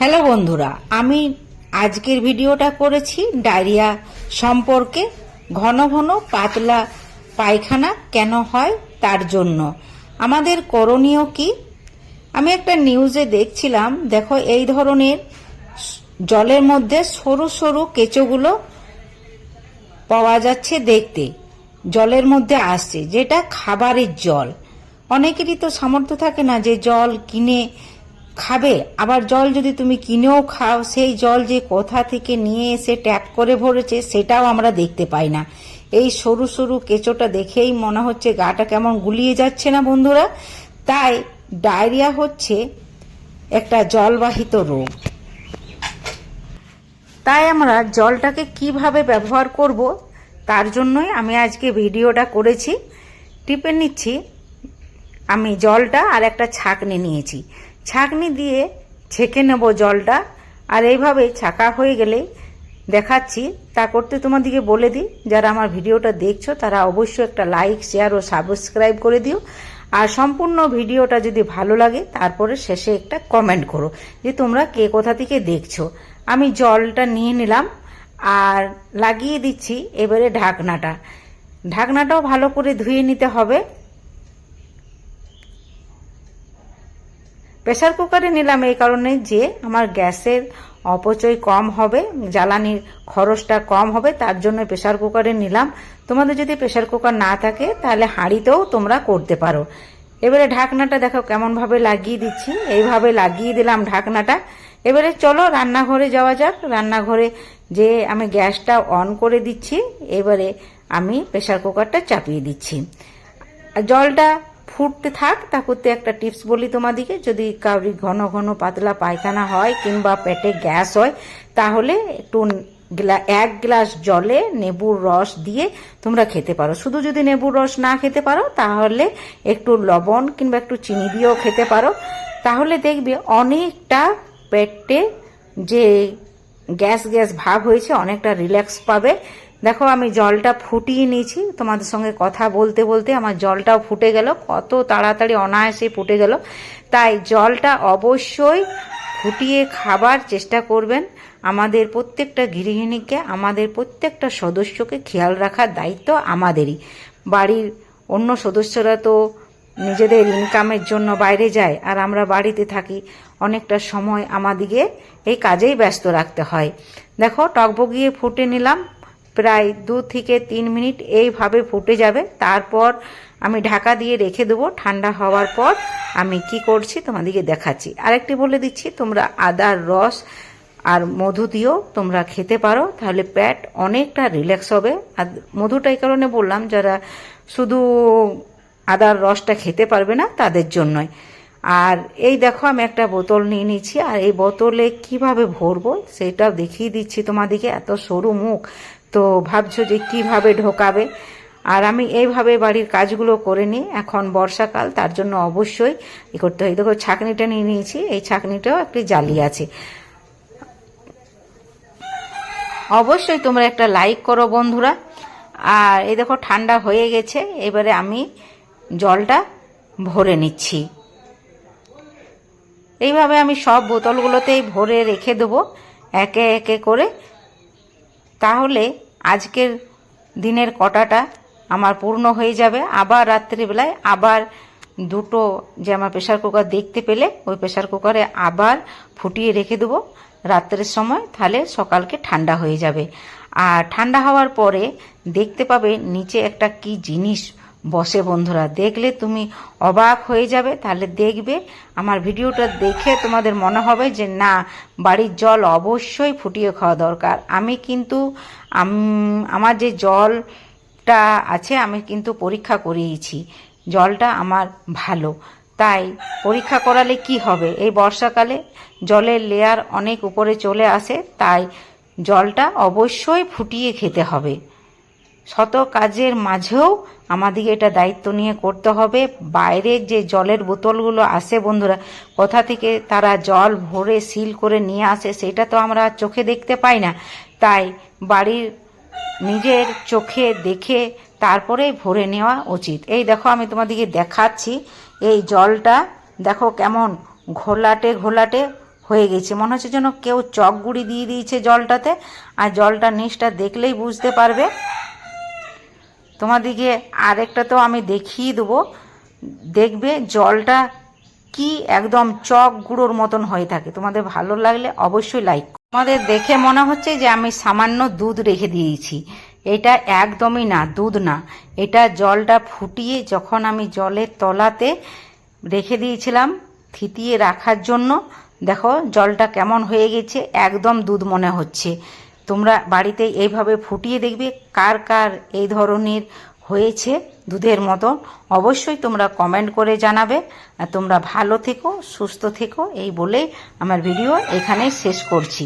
Hello বন্ধুরা, আমি আজকের ভিডিওটা করেছি ডায়রিয়া সম্পর্কে ঘন ঘন পাতলা পায়খানা কেন হয় তার জন্য। আমাদের করণীয় কি? আমি একটা নিউজে দেখছিলাম, দেখো এই ধরনের জলের মধ্যে সরু সরু কেঁচোগুলো পাওয়া যাচ্ছে দেখতে, জলের মধ্যে আসছে, যেটা খাবারের জল। অনেকেরই তো সামর্থ্য থাকে না যে জল কিনে খাবে। আবার জল যদি তুমি কিনেও খাও, সেই জল যে কোথা থেকে নিয়ে এসে ট্যাপ করে ভরেছে, সেটাও আমরা দেখতে পাই না। এই সরু সরু কেঁচোটা দেখেই মনে হচ্ছে গাটা কেমন গুলিয়ে যাচ্ছে না বন্ধুরা। তাই ডায়রিয়া হচ্ছে একটা জলবাহিত রোগ। তাই আমরা জলটাকে কীভাবে ব্যবহার করব, তার জন্যই আমি আজকে ভিডিওটা করেছি। টিপে নিচ্ছি, আমি জলটা আর একটা ছাঁকনি নিয়েছি। ছাঁকনি দিয়ে ছেঁকে নেব জলটা। আর এইভাবে ছাঁকা হয়ে গেলে দেখাচ্ছি, তা করতে তোমাদেরকে বলে দিই, যারা আমার ভিডিওটা দেখছ, তারা অবশ্যই একটা লাইক শেয়ার ও সাবস্ক্রাইব করে দিও। আর সম্পূর্ণ ভিডিওটা যদি ভালো লাগে, তারপরে শেষে একটা কমেন্ট করো, যে তোমরা কে কোথা থেকে দেখছ। আমি জলটা নিয়ে নিলাম, আর লাগিয়ে দিচ্ছি এবারে ঢাকনাটা। ঢাকনাটাও ভালো করে ধুয়ে নিতে হবে। প্রেসার কুকারে নিলাম এই কারণে যে আমার গ্যাসের অপচয় কম হবে, জ্বালানির খরচটা কম হবে, তার জন্য প্রেসার কুকারে নিলাম। তোমাদের যদি প্রেশার কুকার না থাকে, তাহলে হাঁড়িতেও তোমরা করতে পারো। এবারে ঢাকনাটা দেখো কেমনভাবে লাগিয়ে দিচ্ছি। এইভাবে লাগিয়ে দিলাম ঢাকনাটা। এবারে চলো রান্নাঘরে যাওয়া যাক। রান্নাঘরে যে আমি গ্যাসটা অন করে দিচ্ছি, এবারে আমি প্রেসার কুকারটা চাপিয়ে দিচ্ছি। জলটা ফুটতে থাক, তা করতে একটা টিপস বলি তোমাদিকে। যদি কাউরি ঘন ঘন পাতলা পায়খানা হয় কিংবা পেটে গ্যাস হয়, তাহলে একটু এক গ্লাস জলে নেবুর রস দিয়ে তোমরা খেতে পারো। শুধু যদি নেবুর রস না খেতে পারো, তাহলে একটু লবণ কিংবা একটু চিনি দিয়েও খেতে পারো। তাহলে দেখবে অনেকটা পেটে যে গ্যাস গ্যাস ভাব হয়েছে, অনেকটা রিল্যাক্স পাবে। দেখো, আমি জলটা ফুটিয়ে নিয়েছি। তোমাদের সঙ্গে কথা বলতে বলতে আমার জলটাও ফুটে গেল। কত তাড়াতাড়ি অনায়াসে ফুটে গেল। তাই জলটা অবশ্যই ফুটিয়ে খাবার চেষ্টা করবেন। আমাদের প্রত্যেকটা গৃহিণীকে, আমাদের প্রত্যেকটা সদস্যকে খেয়াল রাখার দায়িত্ব আমাদেরই। বাড়ির অন্য সদস্যরা তো নিজেদের ইনকামের জন্য বাইরে যায়, আর আমরা বাড়িতে থাকি। অনেকটা সময় আমাদিকে এই কাজেই ব্যস্ত রাখতে হয়। দেখো, টকবগিয়ে ফুটে নিলাম। প্রায় দু থেকে তিন মিনিট এইভাবে ফুটে যাবে। তারপর আমি ঢাকা দিয়ে রেখে দেবো। ঠান্ডা হওয়ার পর আমি কি করছি তোমাদেরকে দেখাচ্ছি। আরেকটি বলে দিচ্ছি, তোমরা আদার রস আর মধু দিয়েও তোমরা খেতে পারো। তাহলে পেট অনেকটা রিল্যাক্স হবে। আর মধুটা এই কারণে বললাম, যারা শুধু আদার রসটা খেতে পারবে না, তাদের জন্যই। আর এই দেখো, আমি একটা বোতল নিয়ে নিচ্ছি। আর এই বোতলে কীভাবে ভরবো, সেটাও দেখিয়ে দিচ্ছি তোমাদেরকে। এত সরু মুখ। তো ভাবছ যে কীভাবে ঢোকাবে? আর আমি এইভাবে বাড়ির কাজগুলো করে নিই, এখন বর্ষাকাল, তার জন্য অবশ্যই ই করতে হয়। দেখো, ছাকনিটা নিয়ে নিয়েছি, এই ছাকনিটাও একটি জালি আছে। অবশ্যই তোমরা একটা লাইক করো বন্ধুরা। আর এই দেখো, ঠান্ডা হয়ে গেছে, এবারে আমি জলটা ভরে নিচ্ছি। এইভাবে আমি সব বোতলগুলোতেই ভরে রেখে দেবো, একে একে করে। তাহলে আজকের দিনের কটাটা আমার পূর্ণ হয়ে যাবে। আবার রাত্রিবেলায় আবার দুটো যে আমার প্রেশার কুকার দেখতে পেলে ওই প্রেশার কুকারে আবার ফুটিয়ে রেখে দেবো। রাত্রের সময় তাহলে সকালকে ঠান্ডা হয়ে যাবে। আর ঠান্ডা হওয়ার পরে দেখতে পাবে নিচে একটা কি জিনিস বসে বন্ধুরা, দেখলে তুমি অবাক হয়ে যাবে। তাহলে দেখবে, আমার ভিডিওটা দেখে তোমাদের মনে হবে যে, না, বাড়ির জল অবশ্যই ফুটিয়ে খাওয়া দরকার। আমি কিন্তু আমার যে জলটা আছে, আমি কিন্তু পরীক্ষা করিয়েছি। জলটা আমার ভালো। তাই পরীক্ষা করালে কি হবে? এই বর্ষাকালে জলের লেয়ার অনেক উপরে চলে আসে, তাই জলটা অবশ্যই ফুটিয়ে খেতে হবে। শত কাজের মাঝেও আমাদেরকে এটা দায়িত্ব নিয়ে করতে হবে। বাইরের যে জলের বোতলগুলো আসে বন্ধুরা, কোথা থেকে তারা জল ভরে সিল করে নিয়ে আসে সেটা তো আমরা চোখে দেখতে পাই না। তাই বাড়ির নিজের চোখে দেখে তারপরে ভরে নেওয়া উচিত। এই দেখো আমি তোমাদেরকে দেখাচ্ছি, এই জলটা দেখো কেমন ঘোলাটে ঘোলাটে হয়ে গেছে। মনে হচ্ছে যেন কেউ চক গুঁড়ি দিয়ে দিয়েছে জলটাতে, আর জলটা নিচটা দেখলেই বুঝতে পারবে। তোমাদিকে আরেকটা তো আমি দেখিয়ে দেবো। দেখবে জলটা কি একদম চক গুঁড়োর মতন হয়ে থাকে। তোমাদের ভালো লাগলে অবশ্যই লাইক তোমাদের দেখে মনে হচ্ছে যে আমি সামান্য দুধ রেখে দিয়েছি। এটা একদমই না, দুধ না। এটা জলটা ফুটিয়ে যখন আমি জলের তলাতে রেখে দিয়েছিলাম থিতিয়ে রাখার জন্য, দেখো জলটা কেমন হয়ে গেছে, একদম দুধ মনে হচ্ছে। তোমরা বাড়িতে এইভাবে ফুটিয়ে দেখবে কার কার এই ধরনের হয়েছে দুধের মতো। অবশ্যই তোমরা কমেন্ট করে জানাবে। আর তোমরা ভালো থেকো, সুস্থ থেকো, এই বলে আমার ভিডিও এখানে শেষ করছি।